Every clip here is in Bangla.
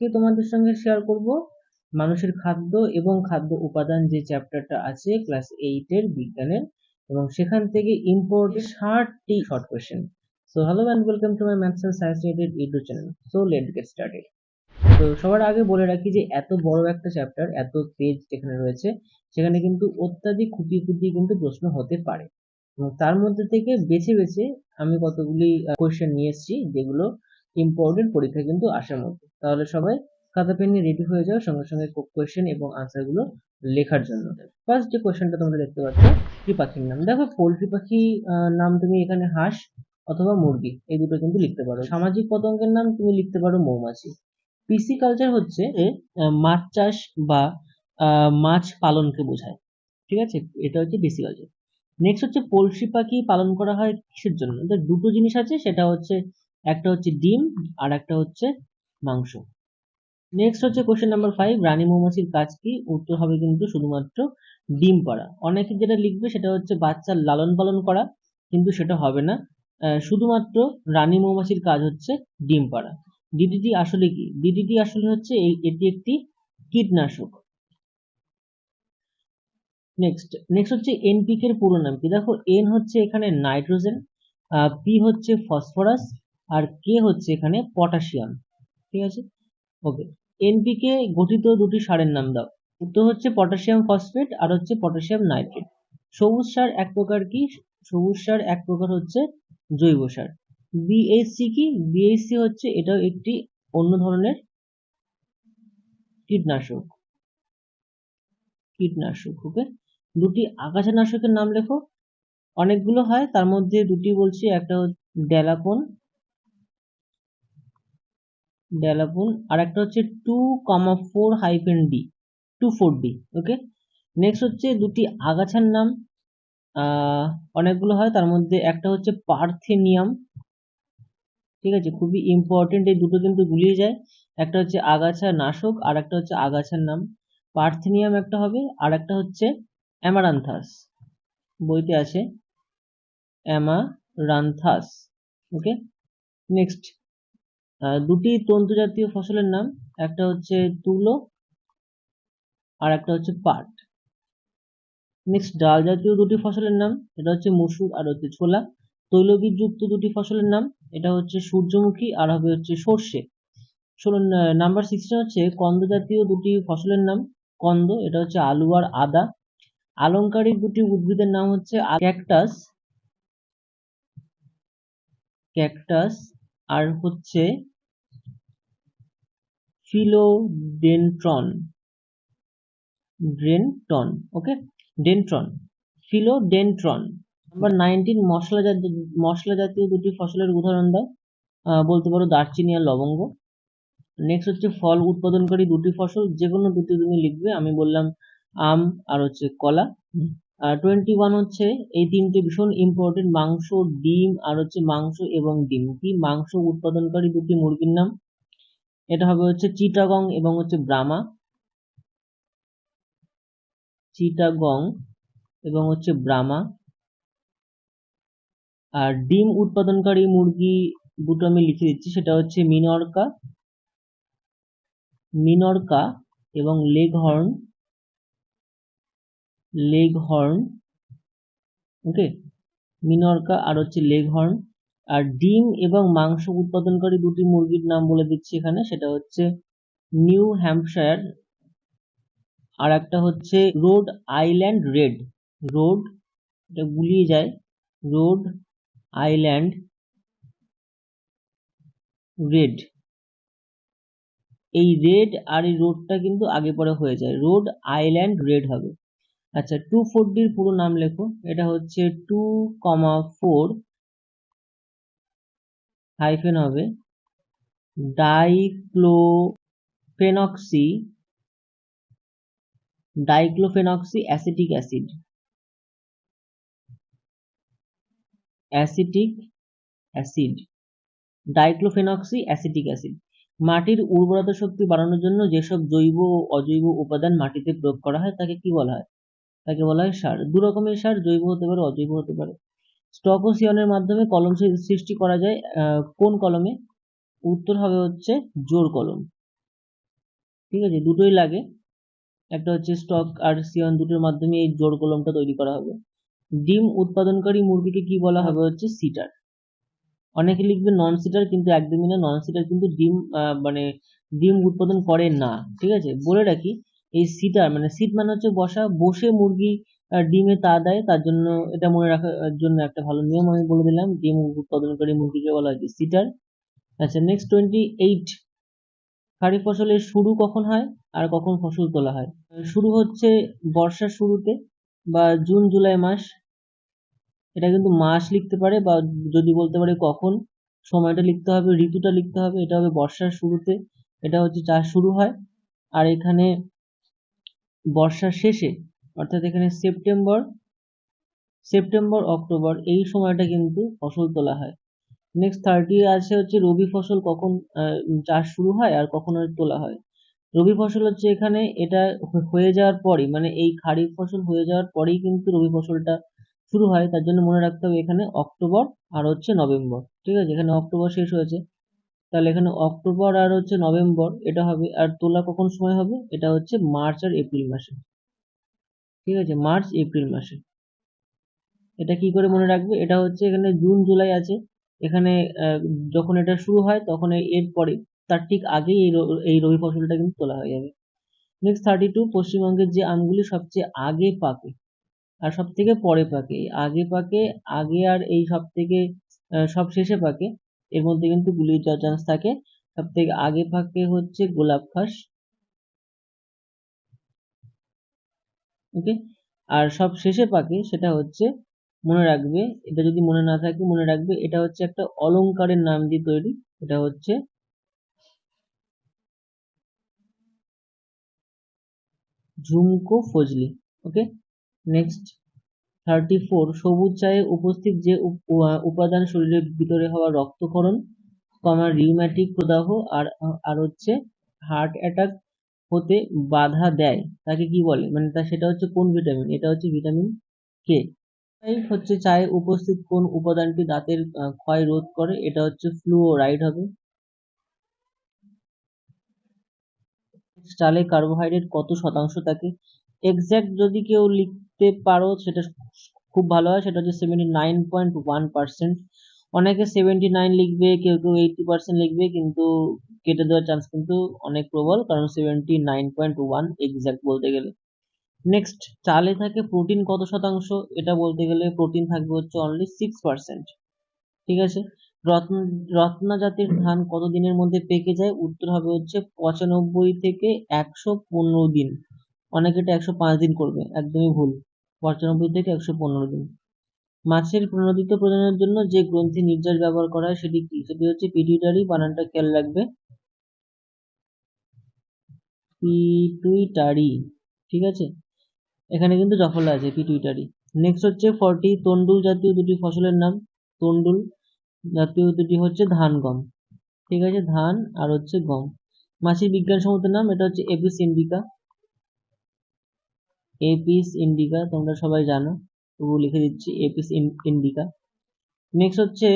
আজকে তোমাদের সঙ্গে শেয়ার করব মানুষের খাদ্য এবং খাদ্য উপাদান যে চ্যাপ্টারটা আছে ক্লাস এইটের বিজ্ঞানের এবং সেখান থেকে ইম্পোর্টেড ষাটটি short question so hello and welcome to my maths and science related YouTube channel so let get started তো সবার আগে বলে রাখি যে এত বড় একটা চ্যাপ্টার এত পেজ যেখানে রয়েছে, সেখানে কিন্তু অত্যাধিক খুঁটিয়ে খুঁটিয়ে কিন্তু প্রশ্ন হতে পারে। এবং তার মধ্যে থেকে বেছে বেছে আমি কতগুলি কোয়েশ্চেন নিয়ে এসেছি, যেগুলো ইম্পর্টেন্ট পরীক্ষা কিন্তু আসার মধ্যে। তাহলে সবাই খাতা পেন নিয়ে রেডি হয়ে যাও সঙ্গে সঙ্গে কোয়েশ্চেন এবং আনসারগুলো লেখার জন্য। ফার্স্ট যে কোয়েশ্চেনটা তোমরা দেখতে পাচ্ছ কি পাখির নাম। দেখো, পোলট্রি পাখি নাম তুমি এখানে হাঁস অথবা মুরগি, এই দুটো কিন্তু লিখতে পারো। সামাজিক পতঙ্গের নাম তুমি লিখতে পারো মৌমাছি। পিসি কালচার হচ্ছে মাছ চাষ বা মাছ পালনকে বোঝায়। ঠিক আছে? এটা হচ্ছে পিসি কালচার নেক্সট হচ্ছে পোলট্রি পাখি পালন করা হয় কিসের জন্য? দুটো জিনিস আছে, সেটা হচ্ছে একটা হচ্ছে ডিম আর একটা হচ্ছে মাংস। নেক্সট হচ্ছে কোশ্চেন নাম্বার ফাইভ রানী মৌমাছির কাজ কি? উত্তর হবে কিন্তু শুধুমাত্র ডিম পাড়া। অনেকে যেটা লিখবে সেটা হচ্ছে বাচ্চার লালন পালন করা, কিন্তু সেটা হবে না। শুধুমাত্র রানী মৌমাছির কাজ হচ্ছে ডিম পাড়া। ডিডিটি আসলে কি? ডিডিটি আসলে হচ্ছে এটি একটি কীটনাশক। নেক্সট নেক্সট হচ্ছে এনপিকে এর পুরো নাম কি? দেখো এন হচ্ছে এখানে নাইট্রোজেন পি হচ্ছে ফসফরাস আর কে হচ্ছে এখানে পটাশিয়াম ঠিক আছে? ওকে এনপিকে গঠিত দুটি সারের নাম দাও। উত্তর হচ্ছে পটাশিয়াম ফসফেট আর হচ্ছে পটাশিয়াম নাইট্রেট সবুজ সার এক প্রকার কি? সবুজ সার এক প্রকার হচ্ছে জৈব সার। বিএসসি কি? বিএসসি হচ্ছে এটাও একটি অন্য ধরনের কীটনাশক। কীটনাশক ওকে দুটি আগাছানাশকের নাম লেখো। অনেকগুলো হয়, তার মধ্যে দুটি বলছি, একটা ডেলাপন ডেলাপুন আর একটা হচ্ছে two comma four hyphen D two four D okay next হচ্ছে দুটি আগাছার নাম। অনেকগুলো হয়, তার মধ্যে একটা হচ্ছে পার্থেনিয়াম, ঠিক আছে? খুবই ইম্পর্টেন্ট এই দুটো কিন্তু গুলিয়ে যায়। একটা হচ্ছে আগাছা নাশক আর একটা হচ্ছে আগাছার নাম। পার্থেনিয়াম একটা হবে আর একটা হচ্ছে অ্যামারান্থাস। বইতে আছে অ্যামারান্থাস ওকে নেক্সট দুটি তন্তু জাতীয় ফসলের নাম, একটা হচ্ছে তুলো আর একটা হচ্ছে পাট। নেক্সট ডাল জাতীয় দুটি ফসলের নাম, এটা হচ্ছে মসুর আর হচ্ছে ছোলা। তৈলবীজ যুক্ত দুটি ফসলের নাম, এটা হচ্ছে সূর্যমুখী আর হবে হচ্ছে সর্ষে। নাম্বার সিক্সটিন হচ্ছে কন্দ জাতীয় দুটি ফসলের নাম, কন্দ, এটা হচ্ছে আলু আর আদা। আলংকারিক দুটি উদ্ভিদের নাম হচ্ছে ক্যাকটাস ক্যাকটাস আর হচ্ছে ফিলোডেন্ট্রন ড্রেনটন ওকে ডেন্ট্রন ফিলোডেন্ট্রন নাম্বার নাইনটিন মশলা জাতীয় মশলা জাতীয় দুটি ফসলের উদাহরণ দাও। বলতে পারো দারচিনি আর লবঙ্গ। নেক্সট হচ্ছে ফল উৎপাদনকারী দুটি ফসল। যে কোনো দুটি তুমি লিখবে, আমি বললাম আম আর হচ্ছে কলা। টোয়েন্টি ওয়ান হচ্ছে এই তিনটে ভীষণ ইম্পর্টেন্ট মাংস, ডিম আর হচ্ছে মাংস এবং ডিম। কি? মাংস উৎপাদনকারী দুটি মুরগির নাম। এটা হবে হচ্ছে চিটাগং এবং হচ্ছে ব্রামা চিটাগং এবং হচ্ছে ব্রামা আর ডিম উৎপাদনকারী মুরগি দুটো আমি লিখে দিচ্ছি, সেটা হচ্ছে মিনরকা মিনরকা এবং leghorn leghorn okay? Minorca আর হচ্ছে লেগ হর্ন আর ডিম এবং মাংস উৎপাদনকারী দুটি মুরগির নাম বলে দিচ্ছি এখানে, সেটা হচ্ছে নিউ হ্যাম্পশায়ার, আর একটা হচ্ছে রোড আইল্যান্ড রেড। রোড, এটা গুলিয়ে যায়। Rhode Island Red. এই রেড আর এই রোডটা কিন্তু আগে পরে হয়ে যায়। রোড আইল্যান্ড রেড হবে। আচ্ছা টু ফোর ডির পুরো নাম লেখো। এটা হচ্ছে টু কমা ফোর হাইফেন হবে dichlorophenoxy dichlorophenoxy acetic acid acetic acid dichlorophenoxy acetic acid মাটির উর্বরতা শক্তি বাড়ানোর জন্য যেসব জৈব ও অজৈব উপাদান মাটিতে প্রয়োগ করা হয়, তাকে কি বলা হয়? তাকে বলা হয় সার। দু রকমের সার, জৈব হতে পারে, অজৈব হতে পারে। স্টকোসিয়নের মাধ্যমে কলম সৃষ্টি করা যায় কোন কলমে? উত্তর হবে হচ্ছে জোর কলম। ঠিক আছে? দুটোই লাগে। একটা হচ্ছে স্টক আর সিয়ন দুটোর মাধ্যমে এই জোড় কলমটা তৈরি করা হবে। ডিম উৎপাদনকারী মুরগিকে কি বলা হবে হচ্ছে সিটার। অনেকে লিখবে নন সিটার কিন্তু একদমই না। নন সিটার কিন্তু ডিম মানে ডিম উৎপাদন করে না। ঠিক আছে? বলে রাখি, এই সিটার মানে সিট মানে হচ্ছে বসা, বসে মুরগি ডিমে তা দেয়, তার জন্য এটা মনে রাখার জন্য একটা ভালো নিয়ম আমি বলে দিলাম, ডিম উৎপাদনকারী মুরগিকে বলা হয় সিটার। আচ্ছা নেক্সট টোয়েন্টি এইট খারিফ ফসলের শুরু কখন হয় আর কখন ফসল তোলা হয়? শুরু হচ্ছে বর্ষার শুরুতে বা জুন, জুলাই মাস। এটা কিন্তু মাস লিখতে পারে বা যদি বলতে পারে কখন, সময়টা লিখতে হবে, ঋতুটা লিখতে হবে, এটা হবে বর্ষার শুরুতে, এটা হচ্ছে চাষ শুরু হয়। আর এখানে বর্ষার শেষে অর্থাৎ এখানে সেপ্টেম্বর সেপ্টেম্বর, অক্টোবর এই সময়টা কিন্তু ফসল তোলা হয়। নেক্সট থার্টি আছে হচ্ছে রবি ফসল কখন চাষ শুরু হয় আর কখন তোলা হয়। রবি ফসল হচ্ছে এখানে এটা হয়ে যাওয়ার পরই মানে এই খারিফ ফসল হয়ে যাওয়ার পরেই কিন্তু রবি ফসলটা শুরু হয়। তার জন্য মনে রাখতে হবে এখানে অক্টোবর আর হচ্ছে নভেম্বর, ঠিক আছে? এখানে অক্টোবর শেষ হয়েছে। তাহলে এখানে অক্টোবর আর হচ্ছে নভেম্বর, এটা হবে, আর তোলা কখন সময় হবে? এটা হচ্ছে মার্চ আর এপ্রিল মাসে। ঠিক আছে মার্চ এপ্রিল মাসে। এটা কি করে মনে রাখবে? এটা হচ্ছে এখানে জুন জুলাই আছে। এখানে যখন এটা শুরু হয়, তখন এর পরে, তার ঠিক আগেই এই রবি ফসলটা কিন্তু তোলা হয়ে যাবে। নেক্সট থার্টি টু পশ্চিমবঙ্গের যে আমগুলি সবচেয়ে আগে পাকে, আর সব থেকে পরে পাকে আগে পাকে, আগে আর এই সব থেকে সব শেষে পাকে, এর মধ্যে কিন্তু যাওয়ার চান্স থাকে। সব থেকে আগে পাকে হচ্ছে গোলাপ খাস ওকে আর সব শেষে পাকে সেটা হচ্ছে মনে রাখবে, এটা যদি মনে না থাকে মনে রাখবে, এটা হচ্ছে একটা অলংকারের নাম দিয়ে তৈরি, এটা হচ্ছে ঝুমকো Fazli okay next thirty four সবুজ চায়ে উপস্থিত যে উপাদান শরীরের ভিতরে হওয়া রক্তক্ষরণ কমা রিউম্যাটিক প্রদাহ, আর আর হচ্ছে হার্ট অ্যাটাক হতে বাধা দেয়। তাকে কি বলে? মানে তা সেটা হচ্ছে কোন ভিটামিন এটা হচ্ছে ভিটামিন কে হচ্ছে চায়ে উপস্থিত কোন উপাদানটি দাঁতের ক্ষয় রোধ করে? এটা হচ্ছে ফ্লুওরাইড হবে। চালে কার্বোহাইড্রেট কত শতাংশ থাকে এক্স্যাক্ট যদি কেউ লিখতে পারো, সেটা খুব ভালো হয়। সেটা হচ্ছে seventy nine point one percent অনেকে সেভেন্টি নাইন লিখবে, কেউ কেউ এইটি পার্সেন্ট লিখবে, কিন্তু কেটে দেওয়ার চান্স কিন্তু অনেক প্রবল, কারণ seventy nine point one exact বলতে গেলে। নেক্সট চালে থাকে প্রোটিন কত শতাংশ? এটা বলতে গেলে প্রোটিন থাকবে হচ্ছে অনলি সিক্স পার্সেন্ট ঠিক আছে? রত্ন রত্না জাতের ধান কত দিনের মধ্যে পেকে যায়? উত্তর হবে হচ্ছে পঁচানব্বই থেকে একশো পনেরো দিন। অনেকে এটা একশো পাঁচ দিন করবে, একদমই ভুল। পঁচানব্বই থেকে একশো পনেরো দিন। মাছের প্রণোদিত প্রজননের জন্য যে গ্রন্থি নির্যাস ব্যবহার করা হয় সেটি কি? সেটি হচ্ছে পিটুইটারি বানানটা খেয়াল রাখবে পিটুইটারি ঠিক আছে? এখানে কিন্তু জফলা আছে পিটুইটারি নেক্সট হচ্ছে ফর্টি তন্ডুল জাতীয় দুটি ফসলের নাম। তন্ডুল জাতীয় দুটি হচ্ছে ধান, গম। ঠিক আছে? ধান আর হচ্ছে গম। মাছের বিজ্ঞানসম্মত নাম, এটা হচ্ছে এপিস ইন্ডিকা এপিস ইন্ডিকা তোমরা সবাই জানো। তবু লিখে দিচ্ছি এপিস ইন্ডিকা নেক্সট হচ্ছে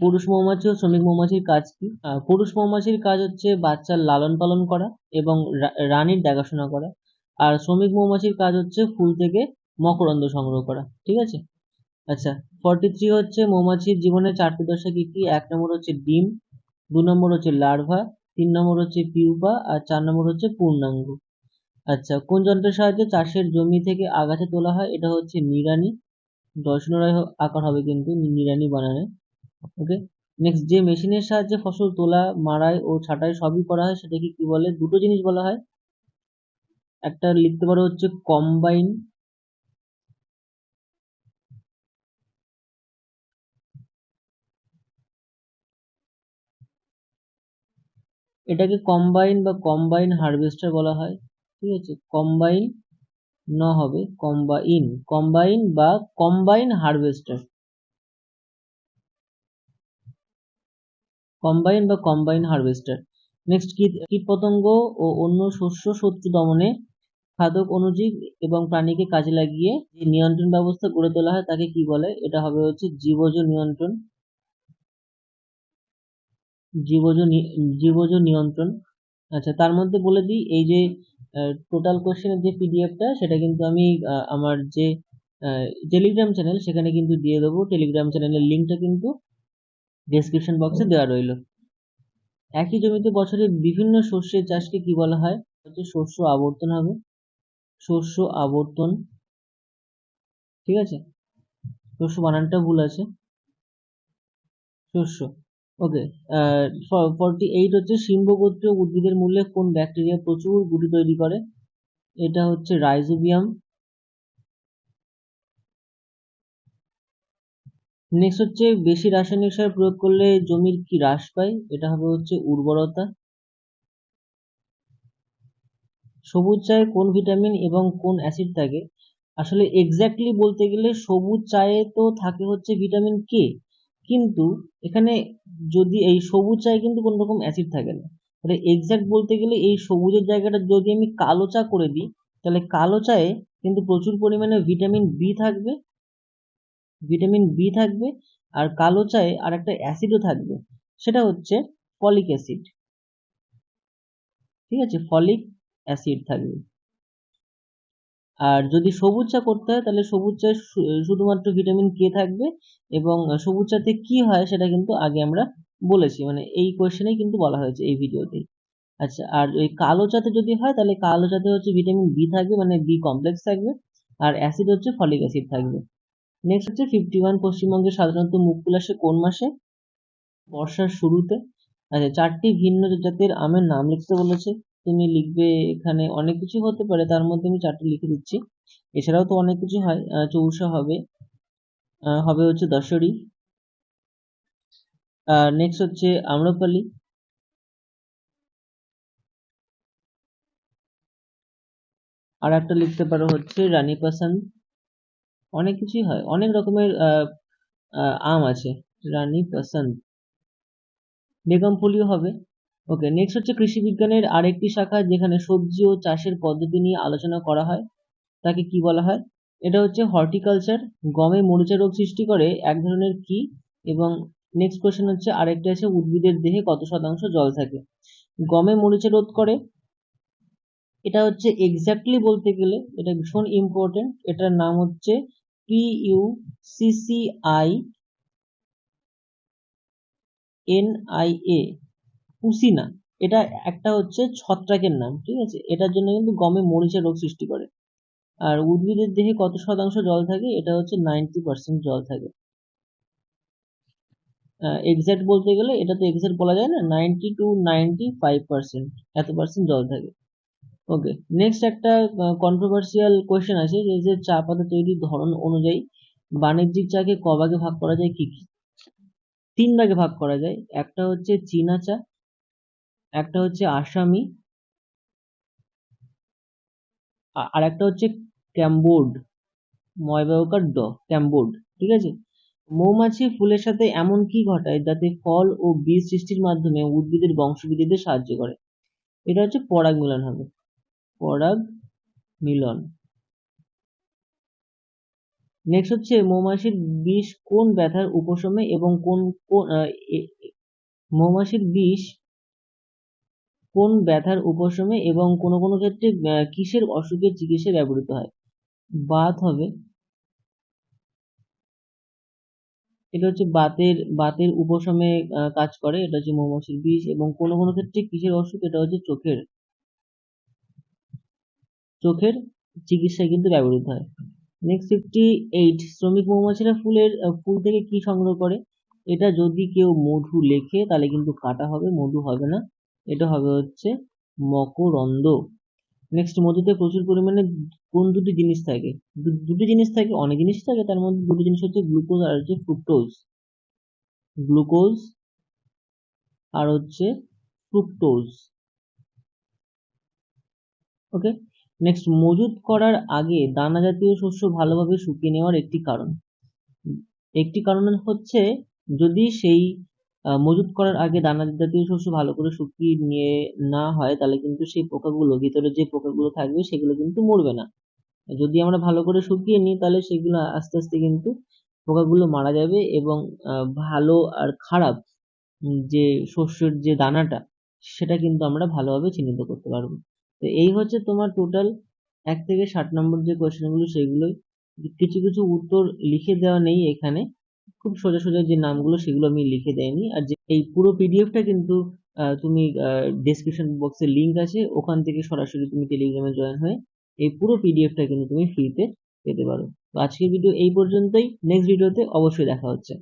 পুরুষ মৌমাছি ও শ্রমিক মৌমাছির কাজ কি? পুরুষ মৌমাছির কাজ হচ্ছে বাচ্চার লালন পালন করা এবং রানীর দেখাশোনা করা। আর শ্রমিক মৌমাছির কাজ হচ্ছে ফুল থেকে মকরন্দ সংগ্রহ করা, ঠিক আছে? আচ্ছা ফর্টি থ্রি হচ্ছে মৌমাছির জীবনে চারটি দশা কি কি? এক নম্বর হচ্ছে ডিম, দু নম্বর হচ্ছে লার্ভা তিন নম্বর হচ্ছে পিউপা আর চার নম্বর হচ্ছে পূর্ণাঙ্গ। আচ্ছা কোন যন্ত্রের সাহায্যে চাষের জমি থেকে আগাছা তোলা হয়? এটা হচ্ছে নিড়ানি। দর্শনরায় আকার হবে কিন্তু, নি- নিড়ানি বানানে ওকে নেক্সট যে মেশিনের সাহায্যে ফসল তোলা, মাড়াই ও ছাঁটাই সবই করা হয়, সেটাকে কি বলে? দুটো জিনিস বলা হয়। একটা লিখতে পারো হচ্ছে কম্বাইন এটাকে কম্বাইন বা কম্বাইন হারভেস্টার বলা হয়। ঠিক আছে? কম্বাইন ন হবে কম্বাইন কম্বাইন বা কম্বাইন হারভেস্টার কম্বাইন বা কম্বাইন হারভেস্টার নেক্সট কীট, কীটপতঙ্গ ও অন্য শস্য শত্রু দমনে খাদক অণুজীব এবং প্রাণীকে কাজে লাগিয়ে যে নিয়ন্ত্রণ ব্যবস্থা গড়ে তোলা হয় তাকে কি বলে? এটা হবে হচ্ছে জীবজ নিয়ন্ত্রণ। জীবজ জীবজ নিয়ন্ত্রণ। আচ্ছা তার মধ্যে বলে দিই, এই যে টোটাল কোশ্চেনের যে পিডিএফটা সেটা কিন্তু আমি আমার যে টেলিগ্রাম চ্যানেল সেখানে কিন্তু দিয়ে দেবো। টেলিগ্রাম চ্যানেলের লিঙ্কটা কিন্তু ডেসক্রিপশন বক্সে দেওয়া রইল। একই জমিতে বছরে বিভিন্ন শস্যের চাষকে কি বলা হয়? হচ্ছে শস্য আবর্তন হবে। শস্য আবর্তন। ঠিক আছে? শস্য বানানটা ভুল আছে। শস্য। ওকে ফর্টি এইট হচ্ছে সিম্বগোত্রীয় উদ্ভিদের মূল্যে কোন ব্যাকটেরিয়া প্রচুর গুটি তৈরি করে? এটা হচ্ছে রাইজোবিয়াম নেক্সট হচ্ছে বেশি রাসায়নিক সার প্রয়োগ করলে জমির কি হ্রাস পায়? এটা হবে হচ্ছে উর্বরতা। সবুজ চায়ে কোন ভিটামিন এবং কোন অ্যাসিড থাকে? আসলে এক্স্যাক্টলি বলতে গেলে সবুজ চায়ে তো থাকে হচ্ছে ভিটামিন কে কিন্তু এখানে যদি এই সবুজ চায়ে কিন্তু কোনো রকম অ্যাসিড থাকে না। তাহলে এক্স্যাক্ট বলতে গেলে এই সবুজের জায়গাটা যদি আমি কালো চা করে দিই, তাহলে কালো চায়ে কিন্তু প্রচুর পরিমাণে ভিটামিন বি থাকবে ভিটামিন বি থাকবে আর কালো চায়ে আর একটা অ্যাসিডও থাকবে। সেটা হচ্ছে ফলিক অ্যাসিড। ঠিক আছে, ফলিক অ্যাসিড থাকবে। আর যদি সবুজ চা করতে হয়, তাহলে সবুজ চায় শুধুমাত্র ভিটামিন কে থাকবে এবং সবুজ চাতে কি হয় সেটা কিন্তু আগে আমরা বলেছি। মানে এই কোয়েশ্চেনেই কিন্তু বলা হয়েছে এই ভিডিওতেই। আচ্ছা আর ওই কালো চাতে যদি হয়, তাহলে কালো চাতে হচ্ছে ভিটামিন বি থাকবে মানে বি কমপ্লেক্স থাকবে, আর অ্যাসিড হচ্ছে ফলিক অ্যাসিড থাকবে। নেক্সট হচ্ছে ফিফটি ওয়ান পশ্চিমবঙ্গে সাধারণত মুখ ফুল আসে কোন মাসে? বর্ষার শুরুতে। আচ্ছা চারটি ভিন্ন জাতের আমের নাম লিখতে বলেছে। তুমি লিখবে এখানে অনেক কিছু হতে পারে, তার মধ্যে আমি চারটি লিখে দিচ্ছি। এছাড়াও তো অনেক কিছু হয় চৌষা হবে হবে হচ্ছে দশরী নেক্সট হচ্ছে আম্রপালি। আর একটা লিখতে পারো হচ্ছে রানী পাসান অনেক কিছুই হয়। অনেক রকমের আম আছে। রানী পাসান বেগম ফুলিও হবে। ওকে নেক্সট হচ্ছে কৃষি বিজ্ঞানের আরেকটি শাখা যেখানে সবজি ও চাষের পদ্ধতি নিয়ে আলোচনা করা হয়। তাকে কি বলা হয়? এটা হচ্ছে হর্টিকালচার। গমে মরিচা রোগ সৃষ্টি করে এক ধরনের কি? এবং নেক্সট কোয়েশ্চেন হচ্ছে আরেকটা আছে, উদ্ভিদের দেহে কত শতাংশ জল থাকে? গমে মরিচা রোধ করে। এটা হচ্ছে এক্স্যাক্টলি বলতে গেলে, এটা ভীষণ ইম্পর্টেন্ট এটার নাম হচ্ছে পি এনআইএ পুসিনা, এটা একটা হচ্ছে ছত্রাকের নাম, ঠিক আছে? এটার জন্য কিন্তু গমে মরিচা রোগ সৃষ্টি করে। আর উদ্ভিদের দেহে কত শতাংশ জল থাকে? এটা হচ্ছে নাইনটি পার্সেন্ট জল থাকে। এক্সাক্ট বলতে গেলে, এটা তো এক্সাক্ট বলা যায় না, ninety two ninety five percent, এত পার্সেন্ট জল থাকে। ওকে নেক্সট একটা কন্ট্রোভার্সিয়াল কোয়েশ্চেন আছে যে যে চা পাতা তৈরির ধরন অনুযায়ী বাণিজ্যিক চাকে ক ভাগে ভাগ করা যায়, কি কি? তিন ভাগে ভাগ করা যায়, একটা হচ্ছে চীনা চা, একটা হচ্ছে আসামি আর একটা হচ্ছে ক্যামবোর্ড ময়বাউকার ড ক্যামবোর্ড ঠিক আছে? মৌমাছি ফুলের সাথে এমন কি ঘটায় যাতে ফল ও বীজ সৃষ্টির মাধ্যমে উদ্ভিদের বংশবৃদ্ধিতে সাহায্য করে? এটা হচ্ছে পরাগ মিলন হবে। পরাগ মিলন। নেক্সট হচ্ছে মৌমাছির বিষ কোন ব্যথার উপশমে এবং কোন মৌমাছির বিষ কোন ব্যথার উপশমে এবং কোন কোন ক্ষেত্রে কিসের অসুখের চিকিৎসায় ব্যবহৃত হয়? বাত হবে। এটা হচ্ছে বাতের বাতের উপশমে কাজ করে, এটা হচ্ছে মৌমাছির বিষ এবং কোনো কোনো ক্ষেত্রে কিসের অসুখ, এটা হচ্ছে চোখের চোখের চিকিৎসায় কিন্তু ব্যবহৃত হয়। নেক্সট ফিফটি এইট শ্রমিক মৌমাছিরা ফুলের ফুল থেকে কি সংগ্রহ করে? এটা যদি কেউ মধু লেখে, তাহলে কিন্তু কাটা হবে, মধু হবে না। এটা হবে হচ্ছে মকরন্দ। নেক্সট মধুতে প্রচুর পরিমাণে কোন দুটি জিনিস থাকে? দুটি জিনিস থাকে, অনেক জিনিস থাকে, তার মধ্যে দুটি জিনিস হচ্ছে গ্লুকোজ আর হচ্ছে ফ্রুক্টোজ। গ্লুকোজ আর হচ্ছে ফ্রুক্টোজ। ওকে নেক্সট মজুত করার আগে দানা জাতীয় শস্য ভালোভাবে শুকিয়ে নেওয়ার একটি কারণ। একটি কারণ হচ্ছে, যদি সেই মজুত করার আগে দানা জাতীয় শস্য ভালো করে শুকিয়ে নিয়ে না হয়, তাহলে কিন্তু সেই পোকাগুলো ভিতরে যে পোকাগুলো থাকবে, সেগুলো কিন্তু মরবে না। যদি আমরা ভালো করে শুকিয়ে নিই, তাহলে সেগুলো আস্তে আস্তে কিন্তু পোকাগুলো মারা যাবে এবং ভালো আর খারাপ যে শস্যের যে দানাটা, সেটা কিন্তু আমরা ভালোভাবে চিহ্নিত করতে পারব। তো এই হচ্ছে তোমার টোটাল এক থেকে ষাট নম্বর যে কোয়েশ্চেনগুলো সেইগুলোই কিছু কিছু উত্তর লিখে দেওয়া নেই এখানে। খুব সোজা সোজা যে নামগুলো, সেগুলো আমি লিখে দেয়নি আর যে এই পুরো পিডিএফটা কিন্তু তুমি ডেসক্রিপশন বক্সে লিংক আছে। ওখান থেকে সরাসরি তুমি টেলিগ্রামে জয়েন হয়ে এই পুরো পিডিএফটা কিন্তু তুমি ফ্রিতে পেতে পারো। তো আজকের ভিডিও এই পর্যন্তই। নেক্সট ভিডিওতে অবশ্যই দেখা হচ্ছে।